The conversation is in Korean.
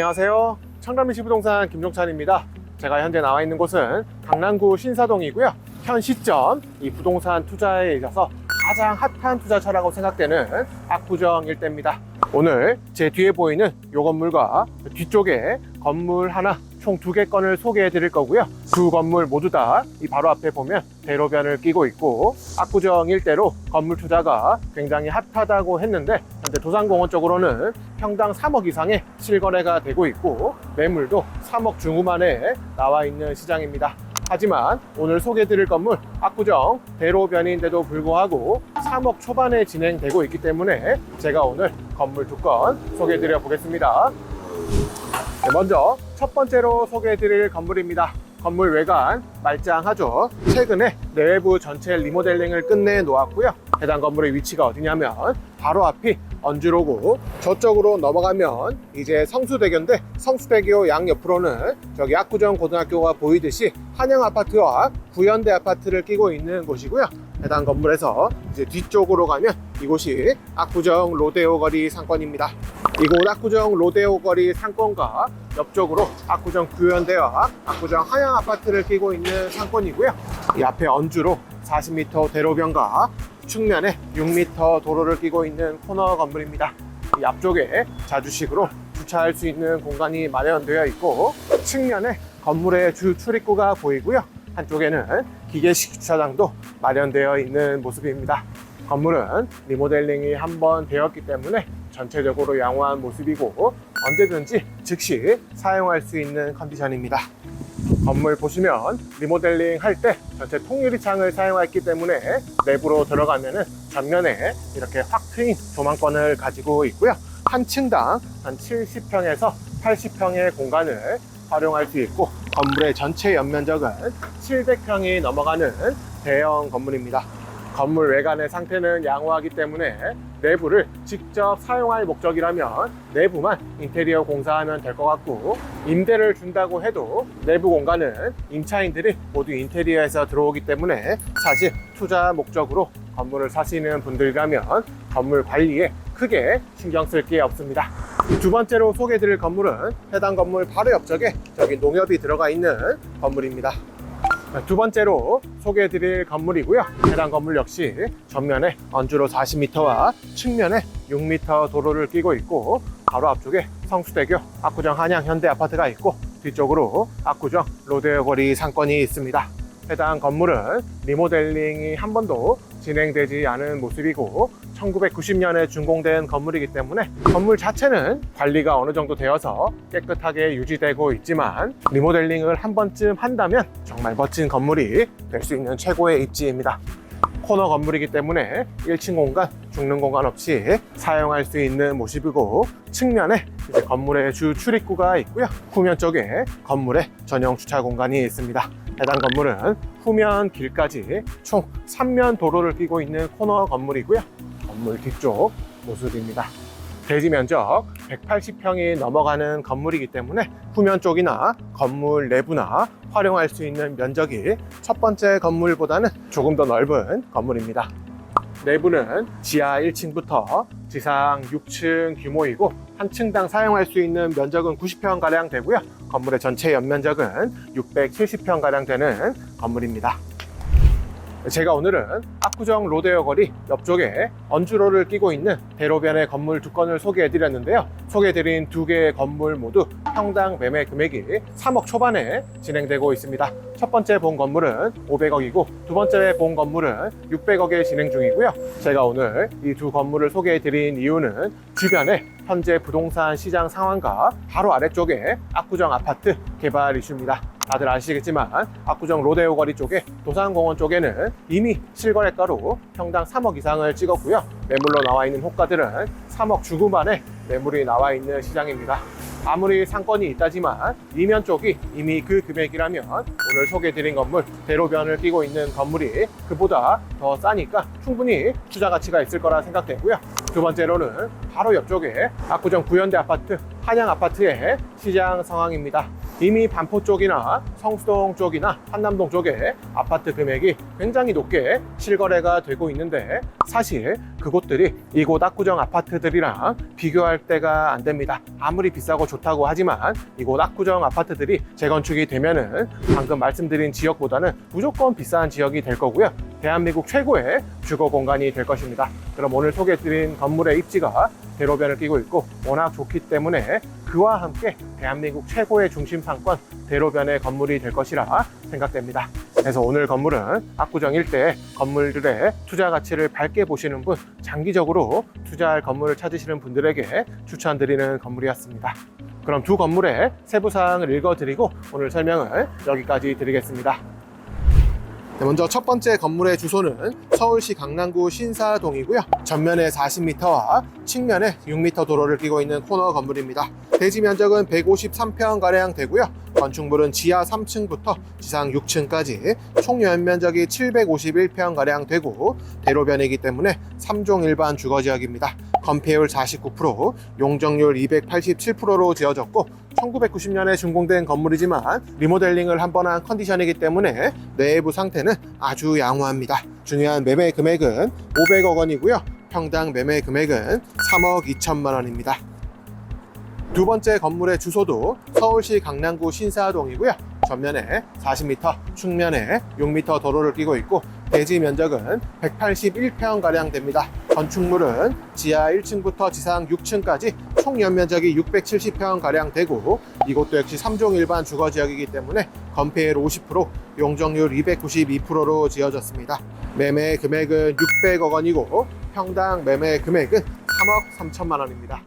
안녕하세요. 청담리시 부동산 김종찬입니다. 제가 현재 나와 있는 곳은 강남구 신사동이고요. 현 시점 이 부동산 투자에 있어서 가장 핫한 투자처라고 생각되는 압구정 일대입니다. 오늘 제 뒤에 보이는 이 건물과 뒤쪽에 건물 하나 총 두 개 건을 소개해 드릴 거고요. 두 건물 모두 다 이 바로 앞에 보면 대로변을 끼고 있고 압구정 일대로 건물 투자가 굉장히 핫하다고 했는데 현재 도산공원 쪽으로는 평당 3억 이상의 실거래가 되고 있고 매물도 3억 중후반에 나와 있는 시장입니다. 하지만 오늘 소개해드릴 건물 압구정 대로변인데도 불구하고 3억 초반에 진행되고 있기 때문에 제가 오늘 건물 두 건 소개해드려 보겠습니다. 네, 먼저 첫 번째로 소개해드릴 건물입니다. 건물 외관 말짱하죠. 최근에 내부 전체 리모델링을 끝내 놓았고요. 해당 건물의 위치가 어디냐면 바로 앞이 언주로고 저쪽으로 넘어가면 이제 성수대교인데 성수대교 양옆으로는 저기 압구정 고등학교가 보이듯이 한영 아파트와 구현대 아파트를 끼고 있는 곳이고요. 해당 건물에서 이제 뒤쪽으로 가면 이곳이 압구정 로데오 거리 상권입니다. 이곳 압구정 로데오 거리 상권과 옆쪽으로 압구정 구현대와 압구정 한양 아파트를 끼고 있는 상권이고요. 이 앞에 언주로 40m 대로변과 측면에 6m 도로를 끼고 있는 코너 건물입니다. 이 앞쪽에 자주식으로 주차할 수 있는 공간이 마련되어 있고 측면에 건물의 주 출입구가 보이고요. 한쪽에는 기계식 주차장도 마련되어 있는 모습입니다. 건물은 리모델링이 한 번 되었기 때문에 전체적으로 양호한 모습이고 언제든지 즉시 사용할 수 있는 컨디션입니다. 건물 보시면 리모델링 할 때 전체 통유리창을 사용했기 때문에 내부로 들어가면은 전면에 이렇게 확 트인 조망권을 가지고 있고요. 한 층당 한 70평에서 80평의 공간을 활용할 수 있고 건물의 전체 연면적은 700평이 넘어가는 대형 건물입니다. 건물 외관의 상태는 양호하기 때문에 내부를 직접 사용할 목적이라면 내부만 인테리어 공사하면 될 것 같고 임대를 준다고 해도 내부 공간은 임차인들이 모두 인테리어에서 들어오기 때문에 사실 투자 목적으로 건물을 사시는 분들이라면 건물 관리에 크게 신경 쓸 게 없습니다. 두 번째로 소개해드릴 건물은 해당 건물 바로 옆쪽에 저기 농협이 들어가 있는 건물입니다. 두 번째로 소개해드릴 건물이고요. 해당 건물 역시 전면에 언주로 40m와 측면에 6m 도로를 끼고 있고 바로 앞쪽에 성수대교 압구정 한양 현대 아파트가 있고 뒤쪽으로 압구정 로데오 거리 상권이 있습니다. 해당 건물은 리모델링이 한 번도 진행되지 않은 모습이고 1990년에 준공된 건물이기 때문에 건물 자체는 관리가 어느 정도 되어서 깨끗하게 유지되고 있지만 리모델링을 한 번쯤 한다면 정말 멋진 건물이 될 수 있는 최고의 입지입니다. 코너 건물이기 때문에 1층 공간, 죽는 공간 없이 사용할 수 있는 모습이고 측면에 이제 건물의 주 출입구가 있고요. 후면 쪽에 건물의 전용 주차 공간이 있습니다. 해당 건물은 후면 길까지 총 3면 도로를 끼고 있는 코너 건물이고요. 건물 뒤쪽 모습입니다. 대지 면적 180평이 넘어가는 건물이기 때문에 후면 쪽이나 건물 내부나 활용할 수 있는 면적이 첫 번째 건물보다는 조금 더 넓은 건물입니다. 내부는 지하 1층부터 지상 6층 규모이고 한 층당 사용할 수 있는 면적은 90평 가량 되고요. 건물의 전체 연면적은 670평 가량 되는 건물입니다. 제가 오늘은 압구정 로데오 거리 옆쪽에 언주로를 끼고 있는 대로변의 건물 두 건을 소개해드렸는데요. 소개해드린 두 개의 건물 모두 평당 매매 금액이 3억 초반에 진행되고 있습니다. 첫 번째 본 건물은 500억이고 두 번째 본 건물은 600억에 진행 중이고요. 제가 오늘 이 두 건물을 소개해드린 이유는 주변에 현재 부동산 시장 상황과 바로 아래쪽에 압구정 아파트 개발 이슈입니다. 다들 아시겠지만 압구정 로데오 거리 쪽에 도산공원 쪽에는 이미 실거래가로 평당 3억 이상을 찍었고요. 매물로 나와 있는 호가들은 3억 중후반에 매물이 나와 있는 시장입니다. 아무리 상권이 있다지만 이면 쪽이 이미 그 금액이라면 오늘 소개해드린 건물 대로변을 끼고 있는 건물이 그보다 더 싸니까 충분히 투자 가치가 있을 거라 생각되고요. 두 번째로는 바로 옆쪽에 압구정 구현대 아파트, 한양 아파트의 시장 상황입니다. 이미 반포 쪽이나 성수동 쪽이나 한남동 쪽에 아파트 금액이 굉장히 높게 실거래가 되고 있는데 사실 그곳들이 이곳 압구정 아파트들이랑 비교할 때가 안 됩니다. 아무리 비싸고 좋다고 하지만 이곳 압구정 아파트들이 재건축이 되면은 방금 말씀드린 지역보다는 무조건 비싼 지역이 될 거고요. 대한민국 최고의 주거 공간이 될 것입니다. 그럼 오늘 소개해드린 건물의 입지가 대로변을 끼고 있고 워낙 좋기 때문에 그와 함께 대한민국 최고의 중심 상권 대로변의 건물이 될 것이라 생각됩니다. 그래서 오늘 건물은 압구정 일대 건물들의 투자 가치를 밝게 보시는 분, 장기적으로 투자할 건물을 찾으시는 분들에게 추천드리는 건물이었습니다. 그럼 두 건물의 세부 사항을 읽어드리고 오늘 설명을 여기까지 드리겠습니다. 네, 먼저 첫 번째 건물의 주소는 서울시 강남구 신사동이고요. 전면에 40m와 측면에 6m 도로를 끼고 있는 코너 건물입니다. 대지 면적은 153평가량 되고요. 건축물은 지하 3층부터 지상 6층까지 총 연면적이 751평가량 되고 대로변이기 때문에 3종 일반 주거지역입니다. 건폐율 49%, 용적률 287%로 지어졌고 1990년에 준공된 건물이지만 리모델링을 한 번 한 컨디션이기 때문에 내부 상태는 아주 양호합니다. 중요한 매매 금액은 500억 원이고요. 평당 매매 금액은 3억 2천만 원입니다. 두 번째 건물의 주소도 서울시 강남구 신사동이고요. 전면에 40m, 측면에 6m 도로를 끼고 있고 대지 면적은 181평가량 됩니다. 건축물은 지하 1층부터 지상 6층까지 총 연면적이 670평가량 되고 이곳도 역시 3종 일반 주거지역이기 때문에 건폐율 50%, 용적률 292%로 지어졌습니다. 매매 금액은 600억 원이고 평당 매매 금액은 3억 3천만 원입니다.